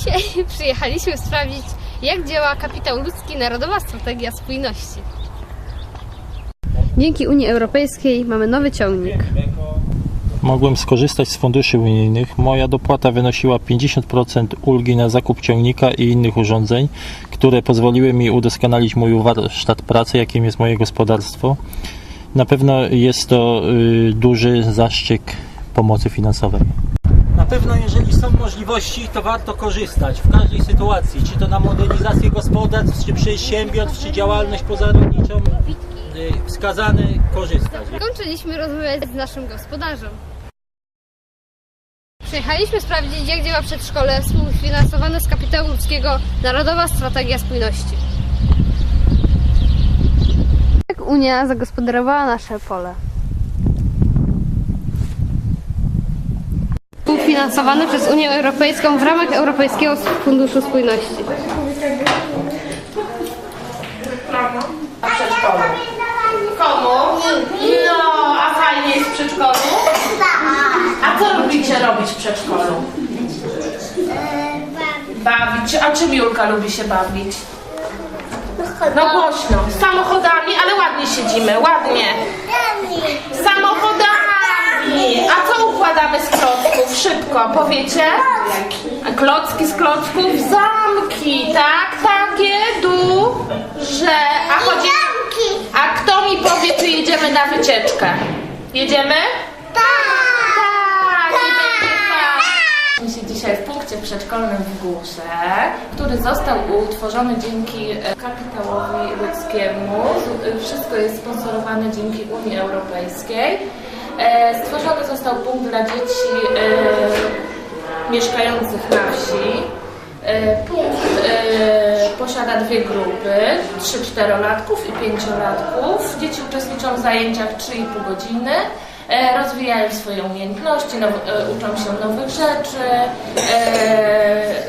Dzisiaj przyjechaliśmy sprawdzić, jak działa kapitał ludzki Narodowa Strategia Spójności. Dzięki Unii Europejskiej mamy nowy ciągnik. Mogłem skorzystać z funduszy unijnych. Moja dopłata wynosiła 50% ulgi na zakup ciągnika i innych urządzeń, które pozwoliły mi udoskonalić mój warsztat pracy, jakim jest moje gospodarstwo. Na pewno jest to y, duży zaszczyt pomocy finansowej. Na pewno jeżeli są możliwości, to warto korzystać w każdej sytuacji, czy to na modernizację gospodarstw, czy przedsiębiorstw, czy działalność pozarolniczą, y, wskazane korzystać. Kończyliśmy rozmawiać z naszym gospodarzem. Przyjechaliśmy sprawdzić, jak działa przedszkole współfinansowane z kapitału ludzkiego Narodowa Strategia Spójności. Jak Unia zagospodarowała nasze pole? Współfinansowany przez Unię Europejską w ramach Europejskiego Funduszu Spójności. przedszkolu. Komu? No, a fajnie jest w przedszkolu? A co lubicie robić w przedszkolu? Bawić. A czym Julka lubi się bawić? No głośno. Samochodami, ale ładnie siedzimy, ładnie. Układamy z klocków? Szybko, powiecie? Klocki z klocków? Zamki, tak? Takie duże. A chodzi... A kto mi powie, czy jedziemy na wycieczkę? Jedziemy? Tak! fajnie. Jesteśmy się dzisiaj w punkcie przedszkolnym w Górze, który został utworzony dzięki e, kapitałowi ludzkiemu. Wszystko jest sponsorowane dzięki Unii Europejskiej. E, Stworzony został punkt dla dzieci e, mieszkających na wsi. E, Punkt posiada dwie grupy, 3-4-latków i 5-latków. Dzieci uczestniczą w zajęciach 3,5 godziny, rozwijają swoje umiejętności, now, uczą się nowych rzeczy.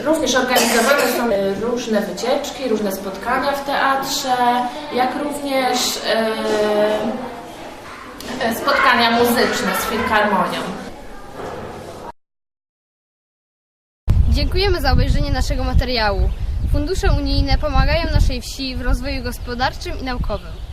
Również organizowane są różne wycieczki, różne spotkania w teatrze, jak również spotkania muzyczne z filharmonią. Dziękujemy za obejrzenie naszego materiału. Fundusze unijne pomagają naszej wsi w rozwoju gospodarczym i naukowym.